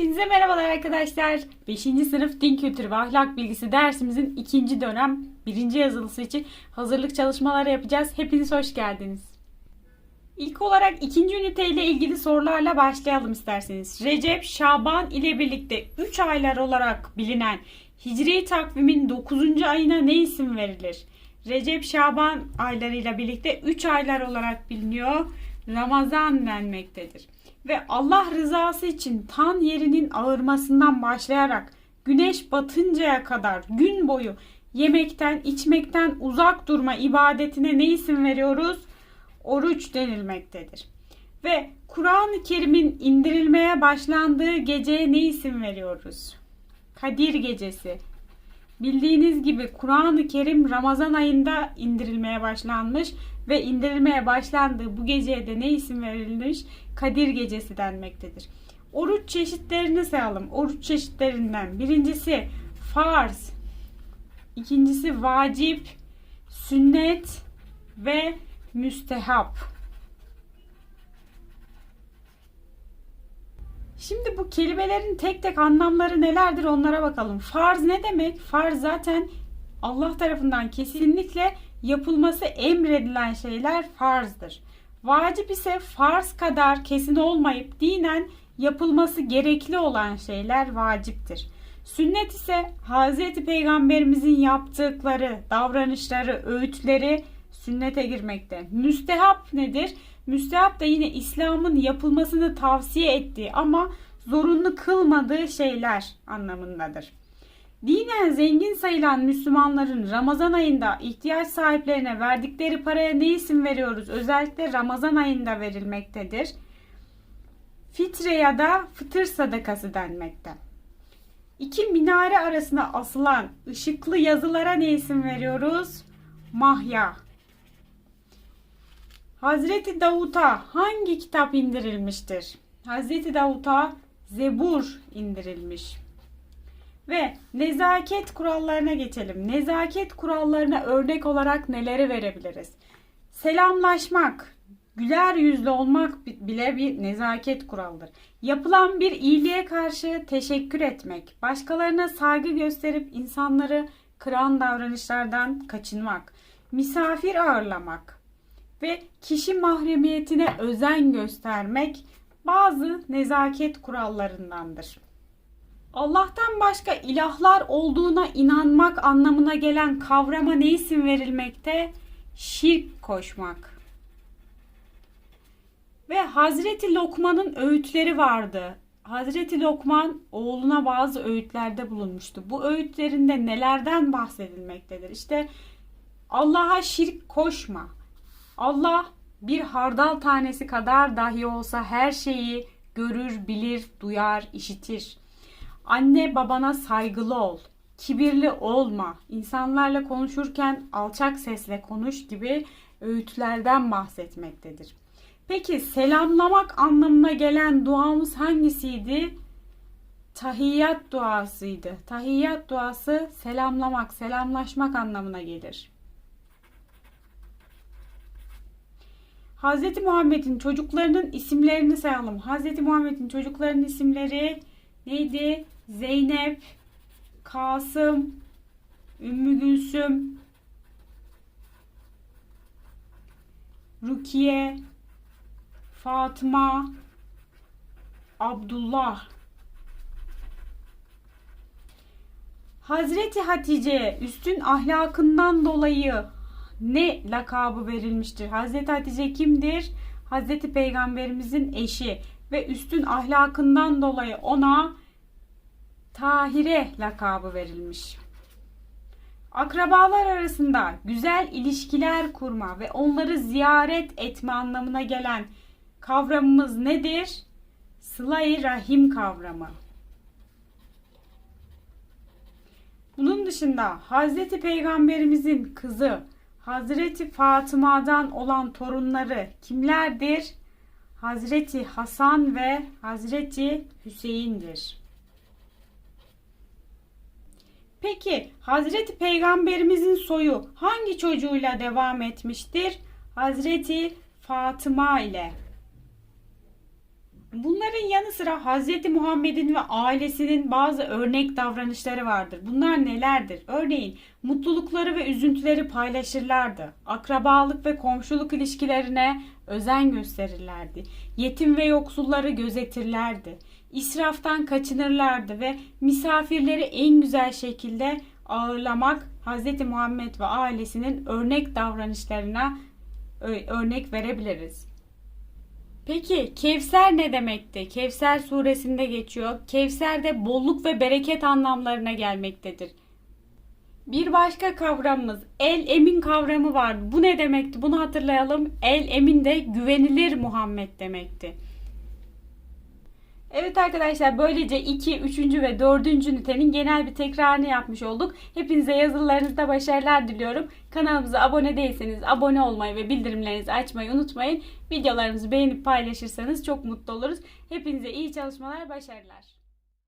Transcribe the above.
Hepinize merhabalar arkadaşlar. 5. sınıf din kültürü ve ahlak bilgisi dersimizin ikinci dönem birinci yazılısı için hazırlık çalışmaları yapacağız. Hepiniz hoş geldiniz. İlk olarak ikinci ünite ile ilgili sorularla başlayalım isterseniz. Recep, Şaban ile birlikte 3 aylar olarak bilinen Hicri takvimin 9. ayına ne isim verilir? Recep, Şaban aylarıyla birlikte 3 aylar olarak biliniyor. Ramazan denmektedir. Ve Allah rızası için tan yerinin ağırmasından başlayarak güneş batıncaya kadar gün boyu yemekten, içmekten uzak durma ibadetine ne isim veriyoruz? Oruç denilmektedir. Ve Kur'an-ı Kerim'in indirilmeye başlandığı geceye ne isim veriyoruz? Kadir Gecesi. Bildiğiniz gibi Kur'an-ı Kerim Ramazan ayında indirilmeye başlanmış ve indirilmeye başlandığı bu geceye de ne isim verilmiş? Kadir Gecesi denmektedir. Oruç çeşitlerini sayalım. Oruç çeşitlerinden birincisi farz, ikincisi vacip, sünnet ve müstehap. Şimdi bu kelimelerin tek tek anlamları nelerdir onlara bakalım. Farz ne demek? Farz zaten Allah tarafından kesinlikle yapılması emredilen şeyler farzdır. Vacip ise farz kadar kesin olmayıp dinen yapılması gerekli olan şeyler vaciptir. Sünnet ise Hz. Peygamberimizin yaptıkları, davranışları, öğütleri sünnete girmekte. Müstehap nedir? Müstehap da yine İslam'ın yapılmasını tavsiye ettiği ama zorunlu kılmadığı şeyler anlamındadır. Dinen zengin sayılan Müslümanların Ramazan ayında ihtiyaç sahiplerine verdikleri paraya ne isim veriyoruz? Özellikle Ramazan ayında verilmektedir. Fitre ya da fıtır sadakası denmekte. İki minare arasına asılan ışıklı yazılara ne isim veriyoruz? Mahya. Hazreti Davut'a hangi kitap indirilmiştir? Hazreti Davut'a Zebur indirilmiş. Ve nezaket kurallarına geçelim. Nezaket kurallarına örnek olarak neleri verebiliriz? Selamlaşmak, güler yüzlü olmak bile bir nezaket kuralıdır. Yapılan bir iyiliğe karşı teşekkür etmek, başkalarına saygı gösterip insanları kıran davranışlardan kaçınmak, misafir ağırlamak ve kişi mahremiyetine özen göstermek bazı nezaket kurallarındandır. Allah'tan başka ilahlar olduğuna inanmak anlamına gelen kavrama ne isim verilmekte? Şirk koşmak. Ve Hazreti Lokman'ın öğütleri vardı. Hazreti Lokman oğluna bazı öğütlerde bulunmuştu. Bu öğütlerinde nelerden bahsedilmektedir? İşte Allah'a şirk koşma. Allah bir hardal tanesi kadar dahi olsa her şeyi görür, bilir, duyar, işitir. Anne babana saygılı ol. Kibirli olma. İnsanlarla konuşurken alçak sesle konuş gibi öğütlerden bahsetmektedir. Peki selamlamak anlamına gelen duamız hangisiydi? Tahiyyat duasıydı. Tahiyyat duası selamlamak, selamlaşmak anlamına gelir. Hz. Muhammed'in çocuklarının isimlerini sayalım. Hz. Muhammed'in çocuklarının isimleri neydi? Zeynep, Kasım, Ümmü Gülsüm, Rukiye, Fatıma, Abdullah. Hazreti Hatice üstün ahlakından dolayı ne lakabı verilmiştir? Hazreti Hatice kimdir? Hazreti Peygamberimizin eşi ve üstün ahlakından dolayı ona Tahire lakabı verilmiş. Akrabalar arasında güzel ilişkiler kurma ve onları ziyaret etme anlamına gelen kavramımız nedir? Sıla-i Rahim kavramı. Bunun dışında Hazreti Peygamberimizin kızı Hazreti Fatıma'dan olan torunları kimlerdir? Hazreti Hasan ve Hazreti Hüseyin'dir. Peki Hazreti Peygamberimizin soyu hangi çocuğuyla devam etmiştir? Hazreti Fatıma ile. Bunların yanı sıra Hz. Muhammed'in ve ailesinin bazı örnek davranışları vardır. Bunlar nelerdir? Örneğin mutlulukları ve üzüntüleri paylaşırlardı. Akrabalık ve komşuluk ilişkilerine özen gösterirlerdi. Yetim ve yoksulları gözetirlerdi. İsraftan kaçınırlardı ve misafirleri en güzel şekilde ağırlamak Hz. Muhammed ve ailesinin örnek davranışlarına örnek verebiliriz. Peki Kevser ne demekti? Kevser suresinde geçiyor. Kevser de bolluk ve bereket anlamlarına gelmektedir. Bir başka kavramımız el emin kavramı var. Bu ne demekti? Bunu hatırlayalım. El emin de güvenilir Muhammed demekti. Evet arkadaşlar böylece 2, 3. ve 4. ünitenin genel bir tekrarını yapmış olduk. Hepinize yazılarınızda başarılar diliyorum. Kanalımıza abone değilseniz abone olmayı ve bildirimlerinizi açmayı unutmayın. Videolarımızı beğenip paylaşırsanız çok mutlu oluruz. Hepinize iyi çalışmalar, başarılar.